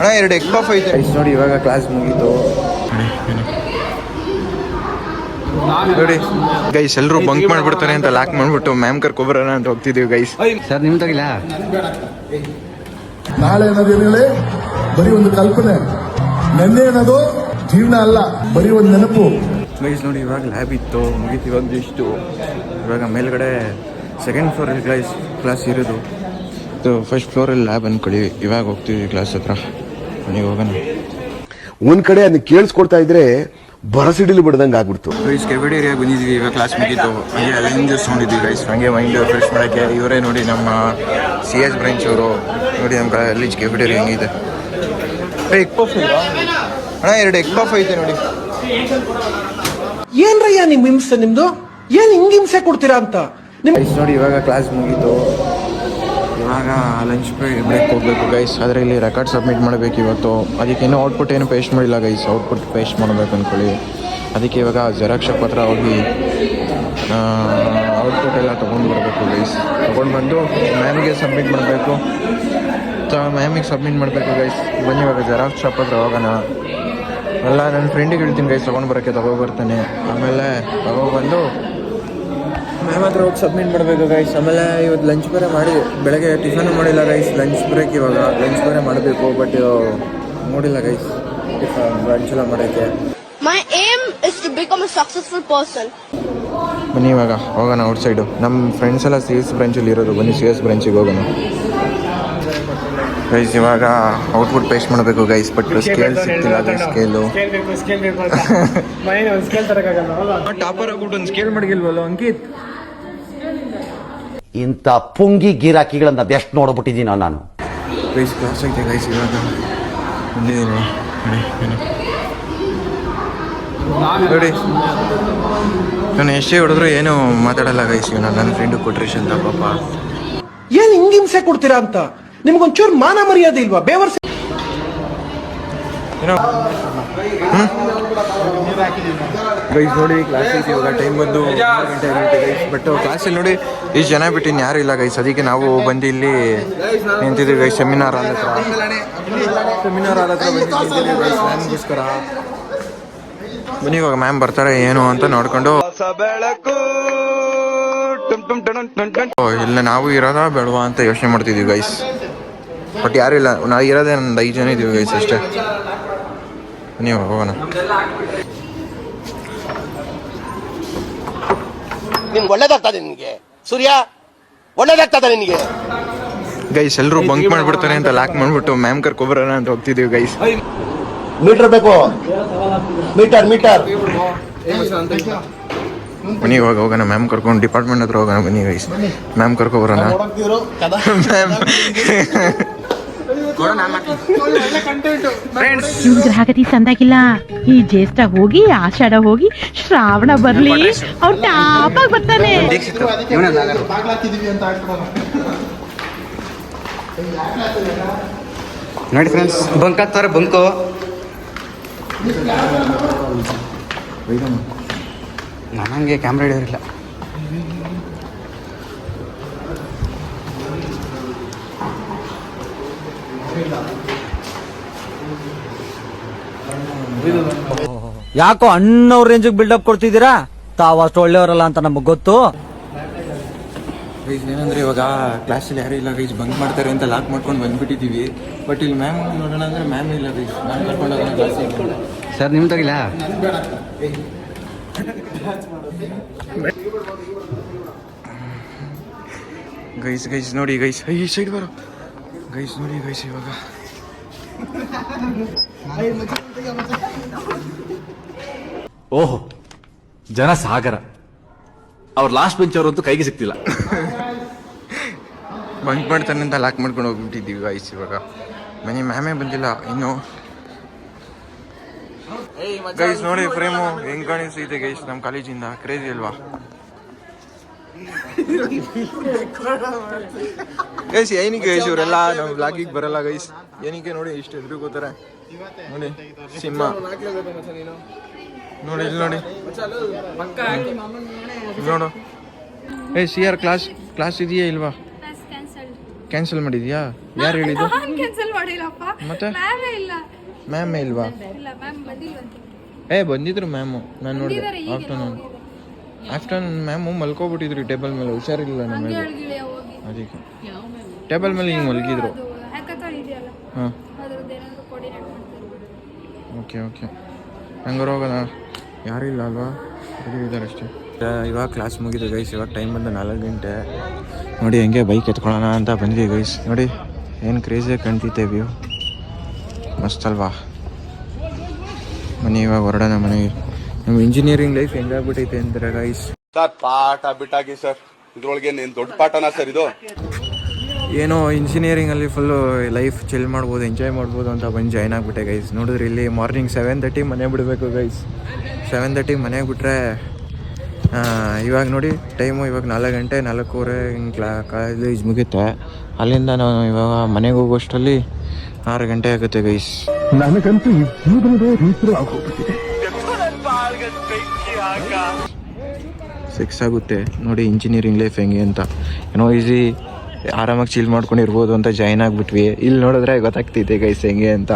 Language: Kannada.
ಅಣ್ಣ ಎರಡು ಎಗ್ ಪಫ್ ಐತೆ. ಗೈಸ್ ನೋಡಿ ಇವಾಗ ಕ್ಲಾಸ್ ಮುಗೀತು. ನೋಡಿ ಗೈಸ್ ಎಲ್ಲರೂ ಬಂಕ್ ಮಾಡ್ಬಿಡ್ತಾರೆ ಅಂತ ಲಾಕ್ ಮಾಡ್ಬಿಟ್ಟು ಮ್ಯಾಮ್ ಕರ್ಕೊಬರೋಣ ಅಂತ ಹೋಗ್ತಿದೀವಿ ಗೈಸ್ ಸರ್ ನಿಮ್ ತಗಿಲ್ಲ ನಾಳೆ ಅನ್ನೋದೇನಿಲ್ಲ ಬರೀ ಒಂದು ಕಲ್ಪನೆ. ನೆನ್ನೆ ಅನ್ನೋದು ಜೀವನ ಅಲ್ಲ ಬರೀ ಒಂದು ನೆನಪು. ಗೈಸ್ ನೋಡಿ ಇವಾಗ ಲ್ಯಾಬ್ ಇತ್ತು ಮುಗೀತು ಇವಾಗ ಜಸ್ಟು ಇವಾಗ ಮೇಲ್ಗಡೆ ಸೆಕೆಂಡ್ ಫ್ಲೋರಲ್ಲಿ ಗೈಸ್ ಕ್ಲಾಸ್ ಇರೋದು. ಇದು ಫಸ್ಟ್ ಫ್ಲೋರಲ್ಲಿ ಲ್ಯಾಬ್ ಅನ್ಕೊಳ್ಳಿ ಇವಾಗ ಹೋಗ್ತೀವಿ ಕ್ಲಾಸ್ ಹತ್ರ. ನೀವು ಹೋಗೋಣ. ಒಂದ್ ಕಡೆ ಅದನ್ನ ಕೇಳಿಸ್ಕೊಡ್ತಾ ಇದ್ರೆ ಬರಸಿಡಿಲು ಬಿಡ್ದಂಗೆ ಆಗ್ಬಿಡ್ತು. ಗೈಸ್ ಕೆವಿಡೇರಿಯಾಗ ಬಂದಿದ್ವಿ ಇವಾಗ ಕ್ಲಾಸ್ ಮುಗೀತು. ಹಂಗೆ ಅಲ್ಲಿಂದ ಜ್ಯೂಸ್ ತೊಗೊಂಡಿದ್ವಿ ಗೈಸ್ ಹಂಗೆ ಮೈಂಡ್ ಫ್ರೆಶ್ ಮಾಡೋಕ್ಕೆ. ಇವರೇ ನೋಡಿ ನಮ್ಮ ಸಿ ಎಸ್ ಬ್ರಾಂಚ್ ಅವರು. ನೋಡಿ ನಮ್ಮ ಅಲ್ಲಿ ಕೆವಿಡೇರಿಯಾ ಹೆಂಗಿದೆ. ಎಗ್ ಪಫ್ ಅಣ್ಣ ಎರಡು ಎಗ್ ಪಫ್ ಐತೆ ನೋಡಿ. ಏನ್ರಯ್ಯ ನಿಮ್ ಹಿಂಸೆ ನಿಮ್ದು? ಏನ್ ಹಿಂಗ್ ಹಿಂಸೆ ಕೊಡ್ತೀರಾ ಅಂತ? ನಿಮ್ ಗೈಸ್ ನೋಡಿ ಇವಾಗ ಕ್ಲಾಸ್ ಮುಗೀತು. ಇವಾಗ ಲಂಚ್ ಬ್ರೇಕ್ ಹೋಗ್ಬೇಕು ಗೈಸ್ ಆದರೆ ಇಲ್ಲಿ ರೆಕಾರ್ಡ್ ಸಬ್ಮಿಟ್ ಮಾಡಬೇಕು ಇವತ್ತು. ಅದಕ್ಕೆ ಇನ್ನೂ ಔಟ್ಪುಟ್ ಏನು ಪೇಸ್ಟ್ ಮಾಡಿಲ್ಲ ಗೈಸ್ ಔಟ್ಪುಟ್ ಪೇಸ್ಟ್ ಮಾಡಬೇಕು ಅಂದ್ಕೊಳ್ಳಿ ಅದಕ್ಕೆ ಇವಾಗ ಜೆರಾಕ್ಸ್ ಶಾಪ್ ಹತ್ರ ಹೋಗಿ ಔಟ್ಪುಟ್ ಎಲ್ಲ ತೊಗೊಂಡು ಬರಬೇಕು ಗೈಸ್ ತೊಗೊಂಡು ಬಂದು ಮ್ಯಾಮಿಗೆ ಸಬ್ಮಿಟ್ ಮಾಡಬೇಕು. ಮ್ಯಾಮಿಗೆ ಸಬ್ಮಿಟ್ ಮಾಡಬೇಕು ಗೈಸ್ ಬನ್ನಿ ಇವಾಗ ಜೆರಾಕ್ಸ್ ಶಾಪ್ ಹತ್ರ ಹೋಗೋಣ. ಎಲ್ಲ ನನ್ನ ಫ್ರೆಂಡಿಗೆ ಹೇಳ್ತೀನಿ ಗೈಸ್ ತೊಗೊಂಡು ಬರೋಕ್ಕೆ ತಗೊಬರ್ತಾನೆ ಆಮೇಲೆ ತಗೊಬಂದು ಮ್ಯಾಮ್ ಹತ್ರ ಹೋಗಿ ಸಬ್ಮಿಟ್ ಮಾಡಬೇಕು ಗೈಸ್ ಆಮೇಲೆ ಇವತ್ತು ಲಂಚ್ ಬೇರೆ ಮಾಡಿ ಬೆಳಗ್ಗೆ ಟಿಫನ್ ಮಾಡಿಲ್ಲ ಗೈಸ್ ಲಂಚ್ ಬ್ರೇಕ್ ಇವಾಗ. ಲಂಚ್ ಬೇರೆ ಮಾಡಬೇಕು ಬಟ್ ನೋಡಿಲ್ಲ ಗೈಸ್ ಟಿಫನ್ ಲಂಚ್ ಎಲ್ಲ ಮಾಡೋಕ್ಕೆ. My aim is to become a successful person ಬನ್ನಿ ಇವಾಗ ಹೋಗೋಣ ಔಟ್ ಸೈಡು ನಮ್ಮ ಫ್ರೆಂಡ್ಸ್ ಎಲ್ಲ ಸಿ ಎಸ್ ಬ್ರಾಂಚಲ್ಲಿ ಇರೋದು. ಬನ್ನಿ ಸಿ ಎಸ್ ಬ್ರಾಂಚಿಗೆ ಹೋಗೋಣ. ಗೈಸ್ ಇವಾಗ ಔಟ್ಪುಟ್ ಪೇಸ್ಟ್ ಮಾಡಬೇಕು ಗೈಸ್ ಬಟ್ ಸ್ಕೇಲ್ ಸಿಗ್ತಿಲ್ಲ ಅದು ಸ್ಕೇಲು ಟಾಪರ್ ಆಗ್ಬಿಟ್ಟು ಒಂದು ಸ್ಕೇಲ್ ಮಾಡಿಗಿಲ್ವಲ್ಲ ಅಂಕಿತ್? ಇಂಥ ಪುಂಗಿ ಗಿರಾಕಿಗಳನ್ನ ಅದೆಷ್ಟು ನೋಡ್ಬಿಟ್ಟಿದ್ದೀನೋ ನಾನು. ಗೈಸ್ ಕ್ಲಾಸ್ ಐತೆ ಗೈಸ್ ಇವಾಗ ನೋಡಿ ನಾನು ಎಷ್ಟೇ ಹೊಡೆದ್ರು ಏನು ಮಾತಾಡಲ್ಲ ಗೈಸ್ ನಾನು ನನ್ನ ಫ್ರೆಂಡು ಕೊಟ್ರೇಶ್ ಅಂತ ಪಾಪ. ಏನ್ ಹಿಂಗ್ ಹಿಂಸೆ ಕೊಡ್ತೀರಾ ಅಂತ? ನಿಮ್ಗೊಂಚೂರು ಮಾನ ಮರ್ಯಾದೆ ಇಲ್ವಾ? ಬೇವರ್ಸಿ ಏನೋ? ಗೈಸ್ ನೋಡಿ ಕ್ಲಾಸ್ ಇವಾಗ ಟೈಮ್ ಬಂದು ಗಂಟೆ ಆಗಿರುತ್ತೆ ಗೈಸ್ ಬಟ್ ಕ್ಲಾಸಲ್ಲಿ ನೋಡಿ ಇಷ್ಟು ಜನ ಬಿಟ್ಟು ಇನ್ನು ಯಾರು ಇಲ್ಲ ಗೈಸ್ ಅದಕ್ಕೆ ನಾವು ಬಂದು ಇಲ್ಲಿ ನಿಂತಿದ್ದೀವಿ ಗೈಸ್ ಸೆಮಿನಾರ್ ಆದ ಹತ್ರ. ಸೆಮಿನಾರ್ ಆದ ಹತ್ರ ಬಂದು ನಿಂತಿದ್ದೀವಿ ಗೈಸ್ ಬನ್ನಿ, ಇವಾಗ ಮ್ಯಾಮ್ ಬರ್ತಾರೆ, ಏನು ಅಂತ ನೋಡ್ಕೊಂಡು. ಇಲ್ಲ, ನಾವು ಇರೋದಾ ಬೇಡವಾ ಅಂತ ಯೋಚನೆ ಮಾಡ್ತಿದ್ದೀವಿ ಗೈಸ್ ಬಟ್ ಯಾರು ಇಲ್ಲ. ನಾವು ಇರೋದೇ ಒಂದು ಐದು ಜನ ಇದ್ದೀವಿ ಗೈಸ್ ಅಷ್ಟೇ. ನೀವು ಹೋಗೋಣ. ನಿಮ್ಗೆ ಒಳ್ಳೇದಾಗ್ತದೆ ನಿಮಗೆ ಸೂರ್ಯ ಒಳ್ಳೇದಾಗ್ತದೆ ನಿನ್ಗೆ. ಗೈಸ್ ಎಲ್ಲರೂ ಬಂಕ್ ಮಾಡ್ಬಿಡ್ತಾರೆ ಅಂತ ಲಾಕ್ ಮಾಡ್ಬಿಟ್ಟು ಮ್ಯಾಮ್ ಕರ್ಕೊಬರೋಣ ಅಂತ ಹೋಗ್ತಿದ್ದೀವಿ ಗೈಸ್ ಮೀಟರ್ ಬೇಕು. Meter meter. ಬನ್ನಿ ಇವಾಗ ಹೋಗೋಣ. ಮ್ಯಾಮ್ ಕರ್ಕೊಂಡು ಡಿಪಾರ್ಟ್ಮೆಂಟ್ ಹತ್ರ ಹೋಗೋಣ ಬನ್ನಿ ಗೈಸ್ ಮ್ಯಾಮ್ ಕರ್ಕೊಬರೋಣ ಮ್ಯಾಮ್ ಇವ್ರ ಗ್ರಾಹಕತಿ ಸಂದಾಗಿಲ್ಲ. ಈ ಜ್ಯೇಷ್ಠ ಹೋಗಿ ಆಷಾಢ ಹೋಗಿ ಶ್ರಾವಣ ಬರ್ಲಿ. ಅವ್ರು ಟಾಪಾಗಿ ಬರ್ತಾನೆ. ನೋಡಿ ಫ್ರೆಂಡ್ಸ್ ಬಂಕ್ ಹತ್ತಾರೆ ಬಂಕು. ನನಗೆ ಕ್ಯಾಮ್ರಾ ಹಿಡಿಯೋರಿಲ್ಲ. ಯಾಕೋ ಅಣ್ಣವ್ರ ರೇಂಜಿಗೆ ಬಿಲ್ಡಪ್ ಕೊಡ್ತಿದ್ದೀರಾ? ತಾವು ಅಷ್ಟು ಒಳ್ಳೆಯವರಲ್ಲ ಅಂತ ನಮಗ್ ಗೊತ್ತು. ಗೈಸ್ ಏನಂದ್ರೆ ಇವಾಗ ಕ್ಲಾಸಲ್ಲಿ ಯಾರು ಇಲ್ಲ ಗೈಸ್ ಬಂಕ್ ಮಾಡ್ತಾರೆ ಅಂತ ಲಾಕ್ ಮಾಡ್ಕೊಂಡು ಬಂದ್ಬಿಟ್ಟಿದ್ದೀವಿ. ಬಟ್ ಇಲ್ಲಿ ಮ್ಯಾಮ್ ನೋಡೋಣ ಅಂದ್ರೆ ಮ್ಯಾಮ್ ಇಲ್ಲ ಗೈಸ್ ಮ್ಯಾಮ್ ಕರ್ಕೊಂಡು ಹೋಗೋಣ ಸರ್ ನಿಮ್ ತಗಿಲ್ಲ? ಗೈಸ್ ಗೈಸ್ ನೋಡಿ ಗೈಸ್ ಈ ಸೈಡ್ ಬರೋ. ಗೈಸ್ ನೋಡಿ ಗೈಸ್ ಇವಾಗ ಓಹೋ ಜನ ಸಾಗರ. ಅವ್ರ ಲಾಸ್ಟ್ ಬೆಂಚ್ ಅವರಂತೂ ಕೈಗೆ ಸಿಕ್ತಿಲ್ಲ ಬಂಕ್ ಮಾಡ್ತಾನೆ ಅಂತ ಲಾಕ್ ಮಾಡ್ಕೊಂಡು ಹೋಗ್ಬಿಟ್ಟಿದ್ದೀವಿ ಗೈಸ್ ಇವಾಗ. ಮನೆ ಮ್ಯಾಮೇ ಬಂದಿಲ್ಲ ಇನ್ನು. ಗೈಸ್ ನೋಡಿ ಫ್ರೇಮು ಹೆಂಗ್ ಕಾಣಿಸ್ತೈತೆ ಗೈಸ್ ನಮ್ಮ ಕಾಲೇಜಿಂದ. ಕ್ರೇಜಿ ಅಲ್ವಾ? ಗೈಸ್ ಏನಕ್ಕೆ ಗೈಸ್ ಇವರೆಲ್ಲ ನಮ್ಮ ಬ್ಲಾಗಿಗೆ ಬರಲ್ಲ ಗೈಸ್ ಏನಕ್ಕೆ ನೋಡಿ ಇಷ್ಟು ಎದುರು ಕೂತಾರೆ ನೋಡಿ ಸಿಂಹ. ನೋಡಿ ಇಲ್ಲಿ ನೋಡಿ. ನೋಡು. A C R class class ಇದೆಯಾ ಇಲ್ವಾ? ಕ್ಯಾನ್ಸಲ್ ಮಾಡಿದ್ಯಾ? ಯಾರು ಹೇಳಿದ್ದು? ಮತ್ತೆ? ಮ್ಯಾಮೇ ಇಲ್ವಾ? ಏ ಬಂದಿದ್ರು ಮ್ಯಾಮು ನಾನು ನೋಡಿದೆ. ಆಫ್ಟರ್ನೂನ್ ಆಫ್ಟರ್ನೂನ್ ಮ್ಯಾಮ್ ಮಲ್ಕೋಬಿಟ್ಟಿದ್ರು ಟೇಬಲ್ ಮೇಲೆ ಹುಷಾರಿಲ್ಲ ನಮಗೆ. ಅದಕ್ಕೆ. ಟೇಬಲ್ ಮೇಲೆ ಹಿಂಗೆ ಮಲಗಿದ್ರು. ಹಾಂ. Okay okay. ಹಂಗಾರೆ ಹೋಗೋಣ. ಯಾರೂ ಇಲ್ಲ ಅಲ್ವಾ? ಇದ್ದಾರೆ ಅಷ್ಟೇ. ಇವಾಗ ಕ್ಲಾಸ್ ಮುಗಿದು ಗೈಸ್ ಇವಾಗ ಟೈಮ್ ಬಂದು ನಾಲ್ಕು ಗಂಟೆ. ನೋಡಿ ಹೆಂಗೆ ಬೈಕ್ ಎತ್ಕೊಳ್ಳೋಣ ಅಂತ ಬಂದ್ವಿ ಗೈಸ್ ನೋಡಿ ಏನು ಕ್ರೇಜಿಯಾಗಿ ಕಾಣ್ತೈತೆ ವ್ಯೂ ಮಸ್ತ್ ಅಲ್ವಾ? ಮನೆ ಇವಾಗ ಹೊರಡೋಣ ಮನೆಗೆ. ನಮ್ಮ ಇಂಜಿನಿಯರಿಂಗ್ ಲೈಫ್ ಹೆಂಗಾಗ್ಬಿಟ್ಟೈತೆ ಅಂದ್ರೆ ಗೈಸ್ ಸರ್ ಪಾಠ ಬಿಟ್ಟಾಗಿ ಸರ್. ಇದ್ರೊಳಗೆ ನೀನ್ ದೊಡ್ಡ ಪಾಠನಾ ಸರ್ ಇದು? ಏನೋ ಇಂಜಿನಿಯರಿಂಗಲ್ಲಿ ಫುಲ್ಲು ಲೈಫ್ ಚಿಲ್ ಮಾಡ್ಬೋದು ಎಂಜಾಯ್ ಮಾಡ್ಬೋದು ಅಂತ ಬಂದು ಜಾಯ್ನ್ ಆಗ್ಬಿಟ್ಟೆ ಗೈಸ್ ನೋಡಿದ್ರೆ ಇಲ್ಲಿ ಮಾರ್ನಿಂಗ್ ಸೆವೆನ್ ತರ್ಟಿ ಮನೆ ಬಿಡಬೇಕು ಗೈಸ್ ಸೆವೆನ್ ತರ್ಟಿ ಮನೆಗೆ ಬಿಟ್ರೆ ಇವಾಗ ನೋಡಿ ಟೈಮು ಇವಾಗ ನಾಲ್ಕು ಗಂಟೆ ನಾಲ್ಕೂವರೆ ಹಿಂಗೆ ಕ್ಲಾ ಕಾಲೇಜ್ ಮುಗಿಯುತ್ತೆ. ಅಲ್ಲಿಂದ ನಾನು ಇವಾಗ ಮನೆಗೆ ಹೋಗೋಷ್ಟರಲ್ಲಿ ಆರು ಗಂಟೆ ಆಗುತ್ತೆ ಗೈಸ್ ನನಗಂತೂ ಸಿಕ್ಸ್ ಆಗುತ್ತೆ. ನೋಡಿ ಇಂಜಿನಿಯರಿಂಗ್ ಲೈಫ್ ಹೆಂಗೆ ಅಂತ. ಏನೋ ಈಸಿ ಆರಾಮಾಗಿ ಚೀಲ್ ಮಾಡ್ಕೊಂಡು ಇರ್ಬೋದು ಅಂತ ಜಾಯ್ನ್ ಆಗಿಬಿಟ್ವಿ. ಇಲ್ಲಿ ನೋಡಿದ್ರೆ ಗೊತ್ತಾಗ್ತೈತೆ ಗೈಸ್ ಹೆಂಗೆ ಅಂತ.